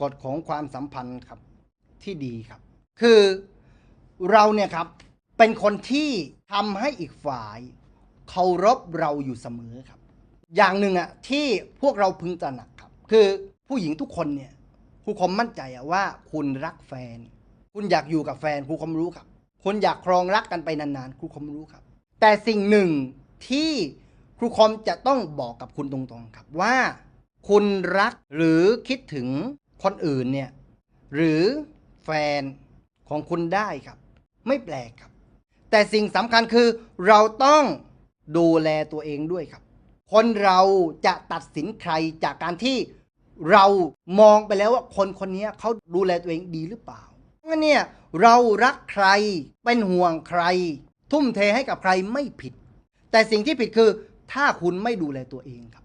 กฎของความสัมพันธ์ครับที่ดีครับ คือเราเนี่ยครับเป็นคนที่ทำให้อีกฝ่ายเคารพเราอยู่เสมอครับ อย่างหนึ่งอะที่พวกเราพึงตระหนักครับ คือผู้หญิงทุกคนเนี่ยครูคมมั่นใจอะว่าคุณรักแฟน คุณอยากอยู่กับแฟนครูคมรู้ครับคุณอยากครองรักกันไปนานๆครูคมรู้ครับ แต่สิ่งหนึ่งที่ครูคมจะต้องบอกกับคุณตรงๆครับว่า คุณรักหรือคิดถึง คนอื่นเนี่ยหรือแฟนของคุณได้ครับ ไม่แปลกครับ แต่สิ่งสำคัญคือเราต้องดูแลตัวเองด้วยครับ คนเราจะตัดสินใครจากการที่เรามองไปแล้วว่าคนคนนี้เขาดูแลตัวเองดีหรือเปล่างั้นเนี่ยเรารักใครเป็นห่วงใคร ทุ่มเทให้กับใครไม่ผิด แต่สิ่งที่ผิดคือถ้าคุณไม่ดูแลตัวเองครับ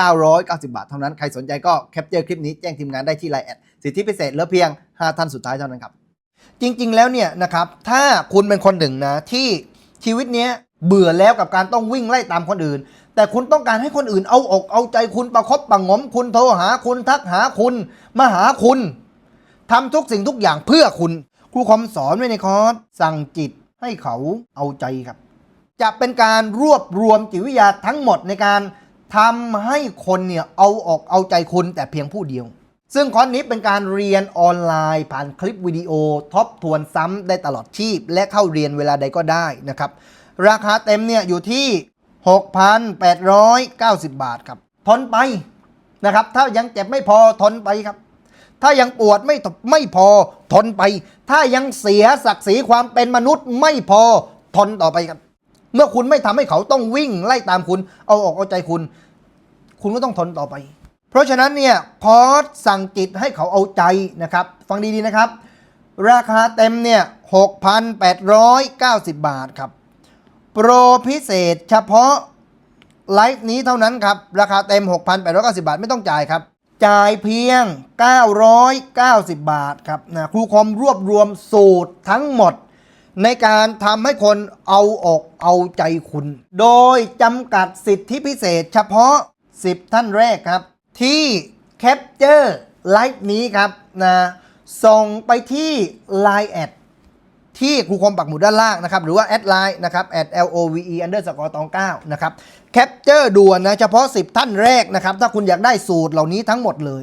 990 บาทเท่านั้น ใครสนใจก็แคปเจอร์คลิปนี้แจ้งทีมงานได้ที่ไลน์แอดสิทธิพิเศษเหลือเพียง 5 ท่านสุดท้ายเท่านั้นครับ จริงๆ แล้วเนี่ยนะครับ ถ้าคุณเป็นคนหนึ่งนะที่ชีวิตเนี้ยเบื่อแล้วกับการต้องวิ่งไล่ตามคนอื่น แต่คุณต้องการให้คนอื่นเอาอกเอาใจคุณประคบประงมคุณโทรหาคุณทักหาคุณมาหาคุณทำทุกสิ่งทุกอย่างเพื่อคุณ ครูคอมสอนไว้ในคอร์สสั่งจิตให้เขาเอาใจครับ จะเป็นการรวบรวมจิตวิทยาทั้งหมดในการ ทำให้คนเนี่ยเอาออกเอาใจคุณแต่เพียงผู้เดียว ซึ่งคอร์สนี้เป็นการเรียนออนไลน์ ผ่านคลิปวิดีโอทบทวนซ้ำได้ตลอดชีพ และเข้าเรียนเวลาใดก็ได้นะครับ ราคาเต็มเนี่ยอยู่ที่ 6,890 บาทครับ ทนไปนะครับ ถ้ายังเจ็บไม่พอทนไปครับ ถ้ายังปวดไม่ไม่พอทนไป ถ้ายังเสียศักดิ์ศรีความเป็นมนุษย์ไม่พอทนต่อไปครับ เมื่อคุณไม่ทำให้เขาต้องวิ่งไล่ตามคุณ เอาออกเอาใจคุณ คุณก็ต้องทนต่อไป เพราะฉะนั้นเนี่ยคอร์สสั่งจิตให้เขาเอาใจนะครับ ฟังดีๆนะครับ ราคาเต็มเนี่ย6,890 บาทครับ โปรพิเศษเฉพาะไลฟ์นี้เท่านั้นครับ ราคาเต็ม 6,890 บาทไม่ต้องจ่ายครับจ่ายเพียง 990 บาทครับนะครูคอมรวบรวมสูตรทั้งหมด ในการทำให้คนเอาอกเอาใจคุณ โดยจำกัดสิทธิพิเศษเฉพาะ 10 ท่านแรกครับ ที่แคปเจอร์ไลฟ์นี้ครับนะส่งไปที่ Line แอดที่ครูคมปักหมุดด้านล่างนะครับ หรือว่าแอดไลน์นะครับ at l o v e underscore ตอง9นะครับแคปเจอร์ด่วนนะ เฉพาะ 10 ท่านแรกนะครับ ถ้าคุณอยากได้สูตรเหล่านี้ทั้งหมดเลย